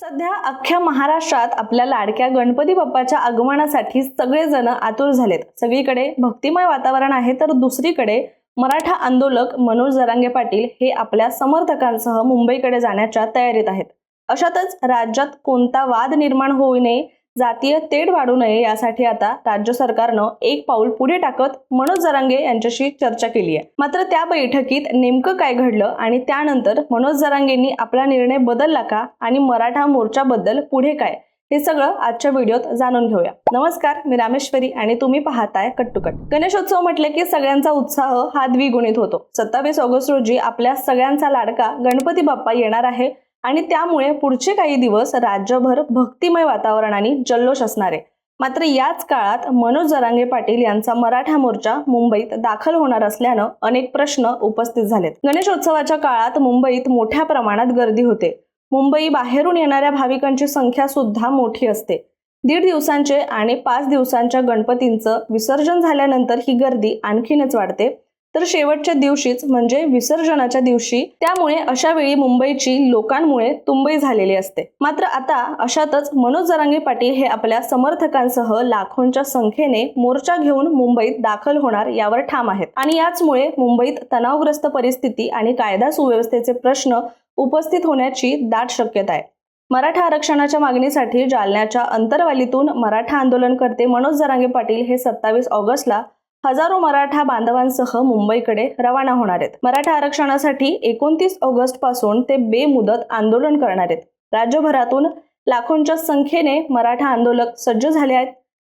सध्या अख्ख्या महाराष्ट्रात आपल्या लाडक्या गणपती बाप्पाच्या आगमनासाठी सगळेजण आतुर झालेत. सगळीकडे भक्तिमय वातावरण आहे तर दुसरीकडे मराठा आंदोलक मनोज जरांगे पाटील हे आपल्या समर्थकांसह मुंबईकडे जाण्याच्या तयारीत आहेत. अशातच राज्यात कोणता वाद निर्माण होऊ नये जातीय तेढ वाढू नये यासाठी आता राज्य सरकारनं एक पाऊल पुढे टाकत मनोज जरांगे यांच्याशी चर्चा केली आहे. मात्र त्या बैठकीत नेमकं काय घडलं आणि त्यानंतर मनोज जरांगेंनी आपला निर्णय बदलला का आणि मराठा मोर्चाबद्दल पुढे काय हे सगळं आजच्या व्हिडिओत जाणून घेऊया. नमस्कार मी रामेश्वरी आणि तुम्ही पाहताय कट टू कट. गणेशोत्सव म्हटले की सगळ्यांचा उत्साह हा द्विगुणित होतो. सत्तावीस ऑगस्ट रोजी आपल्या सगळ्यांचा लाडका गणपती बाप्पा येणार आहे आणि त्यामुळे पुढचे काही दिवस राज्यभर भक्तिमय वातावरण आणि जल्लोष असणार. आहे मात्र याच काळात मनोज जरांगे पाटील यांचा मराठा मोर्चा मुंबईत दाखल होणार असल्यानं अनेक प्रश्न उपस्थित झालेत. गणेशोत्सवाच्या काळात मुंबईत मोठ्या प्रमाणात गर्दी होते. मुंबई बाहेरून येणाऱ्या भाविकांची संख्या सुद्धा मोठी असते. दीड दिवसांचे आणि पाच दिवसांच्या गणपतींचं विसर्जन झाल्यानंतर ही गर्दी आणखीनच वाढते. तर शेवटच्या दिवशीच म्हणजे विसर्जनाच्या दिवशी त्यामुळे अशा वेळी मुंबईची लोकांमुळे तुंबई झालेली असते. मात्र आता अशातच मनोज जरांगे पाटील हे आपल्या समर्थकांसह लाखोंच्या संख्येने मोर्चा घेऊन मुंबईत दाखल होणार यावर ठाम आहेत. आणि याचमुळे मुंबईत तणावग्रस्त परिस्थिती आणि कायदा सुव्यवस्थेचे प्रश्न उपस्थित होण्याची दाट शक्यता आहे. मराठा आरक्षणाच्या मागणीसाठी जालन्याच्या अंतरवालीतून मराठा आंदोलनकर्ते मनोज जरांगे पाटील हे सत्तावीस ऑगस्टला हजारो मराठा बांधवांसह मुंबईकडे रवाना होणार आहेत. मराठा आरक्षणासाठी एकोणतीस ऑगस्टपासून ते बेमुदत आंदोलन करणार आहेत. राज्यभरातून लाखोंच्या संख्येने मराठा आंदोलक सज्ज झाले आहेत.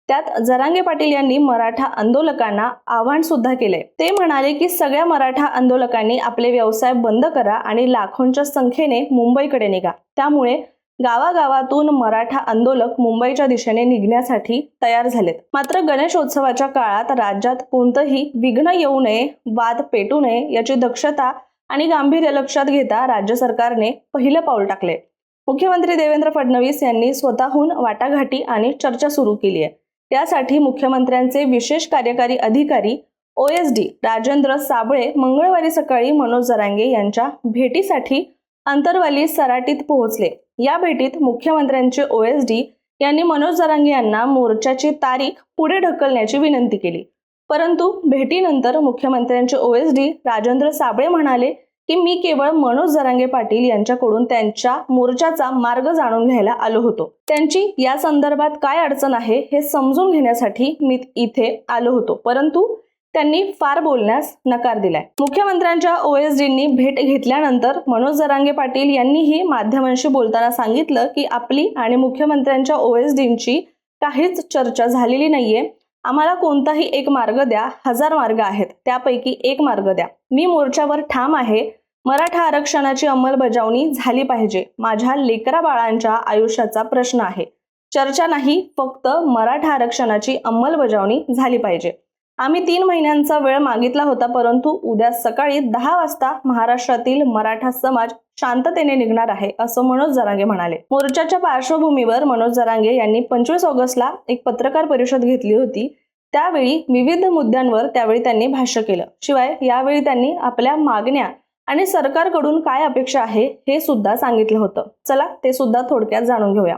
त्यात जरांगे पाटील यांनी मराठा आंदोलकांना आव्हान सुद्धा केले. ते म्हणाले की सगळ्या मराठा आंदोलकांनी आपले व्यवसाय बंद करा आणि लाखोंच्या संख्येने मुंबईकडे निघा. त्यामुळे गावागावातून मराठा आंदोलक मुंबईच्या दिशेने निघण्यासाठी तयार झालेत. मात्र गणेशोत्सवाच्या काळात राज्यात कोणतंही विघ्न येऊ नये वाद पेटू नये याची दक्षता आणि गांभीर्य लक्षात घेता राज्य सरकारने पहिलं पाऊल टाकले मुख्यमंत्री देवेंद्र फडणवीस यांनी स्वतःहून वाटाघाटी आणि चर्चा सुरू केली आहे. त्यासाठी मुख्यमंत्र्यांचे विशेष कार्यकारी अधिकारी O S D Rajendra Sable मंगळवारी सकाळी मनोज जरांगे यांच्या भेटीसाठी अंतरवाली सराटीत पोहोचले. या भेटीत मुख्यमंत्र्यांचे ओ एस डी यांनी मनोज जरांगे यांना मोर्चाची तारीख पुढे ढकलण्याची विनंती केली. परंतु भेटीनंतर मुख्यमंत्र्यांचे O S D Rajendra Sable म्हणाले की मी केवळ मनोज जरांगे पाटील यांच्याकडून त्यांच्या मोर्चाचा मार्ग जाणून घ्यायला आलो होतो. त्यांची या संदर्भात काय अडचण आहे हे समजून घेण्यासाठी मी इथे आलो होतो. परंतु त्यांनी फार बोलण्यास नकार दिलाय. मुख्यमंत्र्यांच्या ओएसडींनी भेट घेतल्यानंतर मनोज जरांगे पाटील यांनीही माध्यमांशी बोलताना सांगितलं की आपली आणि मुख्यमंत्र्यांच्या ओएसडींची काहीच चर्चा झालेली नाहीये. आम्हाला कोणताही एक मार्ग द्या हजार मार्ग आहेत त्यापैकी एक मार्ग द्या. मी मोर्चावर ठाम आहे. मराठा आरक्षणाची अंमलबजावणी झाली पाहिजे. माझ्या लेकरा बाळांच्या आयुष्याचा प्रश्न आहे. चर्चा नाही फक्त मराठा आरक्षणाची अंमलबजावणी झाली पाहिजे. आम्ही तीन महिन्यांचा वेळ मागितला होता परंतु उद्या सकाळी दहा वाजता महाराष्ट्रातील मराठा समाज शांततेने निघणार आहे असं मनोज जरांगे म्हणाले. मोर्चाच्या पार्श्वभूमीवर मनोज जरांगे यांनी पंचवीस ऑगस्टला एक पत्रकार परिषद घेतली होती. त्यावेळी विविध मुद्द्यांवर त्यावेळी त्यांनी भाष्य केलं. शिवाय यावेळी त्यांनी आपल्या मागण्या आणि सरकारकडून काय अपेक्षा आहे हे सुद्धा सांगितलं होतं. चला ते सुद्धा थोडक्यात जाणून घेऊया.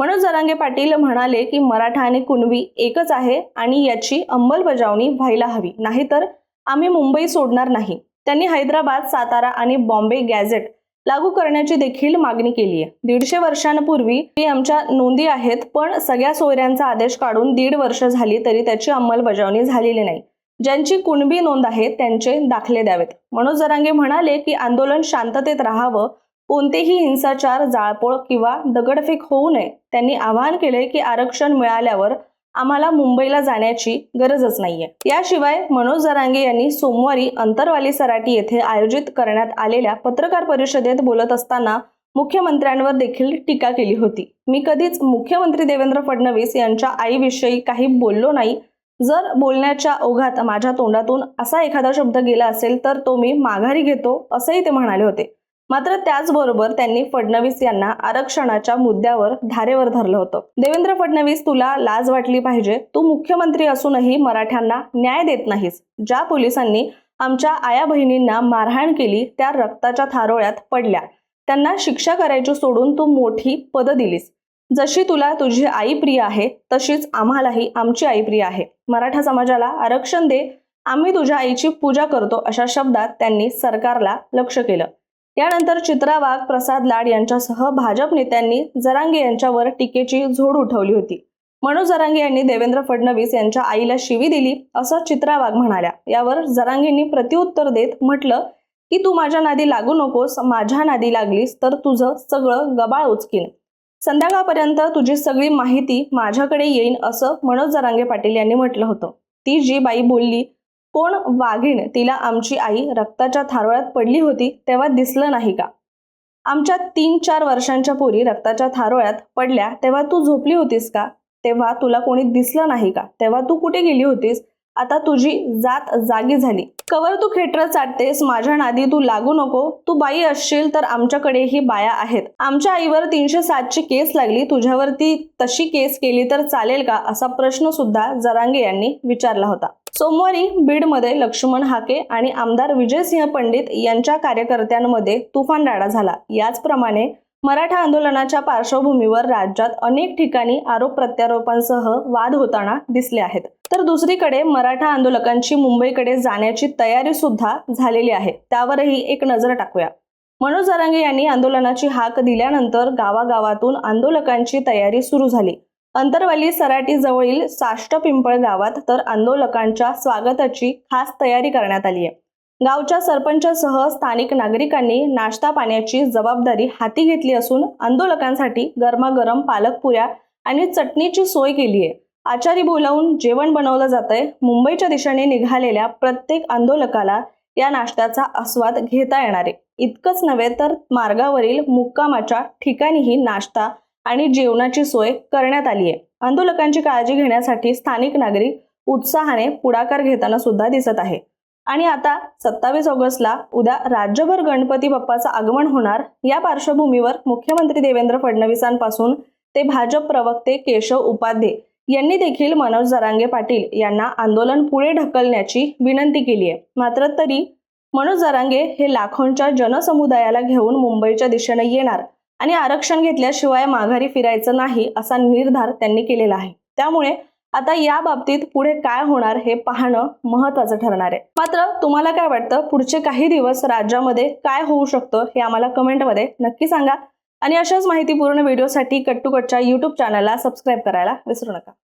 मनोज जरांगे पाटील म्हणाले की मराठा आणि कुणबी एकच आहे आणि याची अंमलबजावणी व्हायला हवी. नाहीतर आम्ही मुंबई सोडणार नाही. त्यांनी हैदराबाद सातारा आणि बॉम्बे गॅझेट लागू करण्याची देखील मागणी केली आहे. दीडशे वर्षांपूर्वी ती आमच्या नोंदी आहेत पण सगळ्या सोयऱ्यांचा आदेश काढून दीड वर्ष झाली तरी त्याची अंमलबजावणी झालेली नाही. ज्यांची कुणबी नोंद आहे त्यांचे दाखले द्यावेत. मनोज जरांगे म्हणाले की आंदोलन शांततेत राहावं कोणतेही हिंसाचार जाळपोळ किंवा दगडफेक होऊ नये. त्यांनी आवाहन केले की आरक्षण मिळाल्यावर आम्हाला मुंबईला जाण्याची गरजच नाहीये. याशिवाय मनोज जरांगे यांनी सोमवारी अंतरवाली सराटी येथे आयोजित करण्यात आलेल्या पत्रकार परिषदेत बोलत असताना मुख्यमंत्र्यांवर देखील टीका केली होती. मी कधीच मुख्यमंत्री देवेंद्र फडणवीस यांच्या आईविषयी काही बोललो नाही. जर बोलण्याच्या ओघात माझ्या तोंडातून असा एखादा शब्द गेला असेल तर तो मी माघारी घेतो असंही ते म्हणाले होते. मात्र त्याचबरोबर त्यांनी फडणवीस यांना आरक्षणाच्या मुद्द्यावर धारेवर धरलं होतं. देवेंद्र फडणवीस तुला लाज वाटली पाहिजे. तू मुख्यमंत्री असूनही मराठ्यांना न्याय देत नाहीस. ज्या पोलिसांनी आमच्या आया बहिणींना मारहाण केली त्या रक्ताच्या थारोळ्यात पडल्या. त्यांना शिक्षा करायची सोडून तू मोठी पदं दिलीस. जशी तुला तुझी आई प्रिय आहे तशीच आम्हालाही आमची आई प्रिय आहे. मराठा समाजाला आरक्षण दे. आम्ही तुझ्या आईची पूजा करतो अशा शब्दात त्यांनी सरकारला लक्ष केलं. यानंतर चित्रा वाघ प्रसाद लाड यांच्यासह भाजप नेत्यांनी जरांगे यांच्यावर टीकेची झोड उठवली होती. मनोज जरांगे यांनी देवेंद्र फडणवीस यांच्या आईला शिवी दिली असं चित्रा वाघ म्हणाल्या. यावर जरांगेंनी प्रत्युत्तर देत म्हटलं की तू माझ्या नादी लागू नकोस माझ्या नादी लागलीस तर तुझं सगळं गबाळ उचकीन. संध्याकाळपर्यंत तुझी सगळी माहिती माझ्याकडे येईन असं मनोज जरांगे पाटील यांनी म्हटलं होतं. ती जी बाई बोलली कोण वाघीण तिला आमची आई रक्ताच्या थारोळ्यात पडली होती तेव्हा दिसलं नाही का? आमच्या तीन चार वर्षांच्या पोरी रक्ताच्या थारोळ्यात पडल्या तेव्हा तू झोपली होतीस का? तेव्हा तुला कोणी दिसलं नाही का? तेव्हा तू कुठे गेली होतीस? आता तुझी जात जागी झाली. कवर तू खेटर चाटतेस माझ्या नादी तू लागू नको. तू बाई असशील तर आमच्याकडेही बाया आहेत. आमच्या आईवर तीनशे सातची केस लागली तुझ्यावरती तशी केस केली तर चालेल का? असा प्रश्न सुद्धा जरांगे यांनी विचारला होता. सोमवारी बीडमध्ये लक्ष्मण हाके आणि आमदार विजयसिंह पंडित यांच्या कार्यकर्त्यांमध्ये तुफान राडा झाला. याचप्रमाणे मराठा आंदोलनाच्या पार्श्वभूमीवर राज्यात अनेक ठिकाणी आरोप प्रत्यारोपांसह वाद होताना दिसले आहेत. तर दुसरीकडे मराठा आंदोलकांची मुंबईकडे जाण्याची तयारी सुद्धा झालेली आहे. त्यावरही एक नजर टाकूया. मनोज जरांगे यांनी आंदोलनाची हाक दिल्यानंतर गावागावातून आंदोलकांची तयारी सुरू झाली. अंतरवाली सराटी जवळील साष्ट पिंपळ गावात तर आंदोलकांच्या स्वागताची खास तयारी करण्यात आली आहे. गावच्या सरपंचासह स्थानिक नागरिकांनी नाश्ता पाण्याची जबाबदारी हाती घेतली असून आंदोलकांसाठी गरमागरम पालकपुऱ्या आणि चटणीची सोय केली आहे आचारी बोलावून जेवण बनवलं जातंय. मुंबईच्या दिशेने निघालेल्या प्रत्येक आंदोलकाला या नाश्त्याचा आस्वाद घेता येणार आहे. इतकंच नव्हे तर मार्गावरील मुक्कामाच्या ठिकाणीही नाश्ता आणि जेवणाची सोय करण्यात आली आहे. आंदोलकांची काळजी घेण्यासाठी स्थानिक नागरिक उत्साहाने पुढाकार घेताना सुद्धा दिसत आहे. आणि आता सत्तावीस ऑगस्टला उद्या राज्यभर गणपती बाप्पाचं आगमन होणार. या पार्श्वभूमीवर मुख्यमंत्री देवेंद्र फडणवीसांपासून ते भाजप प्रवक्ते केशव उपाध्ये यांनी देखील मनोज जरांगे पाटील यांना आंदोलन पुढे ढकलण्याची विनंती केली आहे. मात्र तरी मनोज जरांगे हे लाखोंच्या जनसमुदायाला घेऊन मुंबईच्या दिशेने येणार आणि आरक्षण घेतल्याशिवाय माघारी फिरायचं नाही असा निर्धार त्यांनी केलेला आहे. त्यामुळे आता या बाबतीत पुढे काय होणार हे पाहणं महत्वाचं ठरणार आहे. मात्र तुम्हाला काय वाटतं? पुढचे काही दिवस राज्यामध्ये काय होऊ शकतं हे आम्हाला कमेंटमध्ये नक्की सांगा. आणि अशाच माहितीपूर्ण व्हिडिओसाठी कट्टू कटच्या यूट्यूब चॅनलला सबस्क्राईब करायला विसरू नका.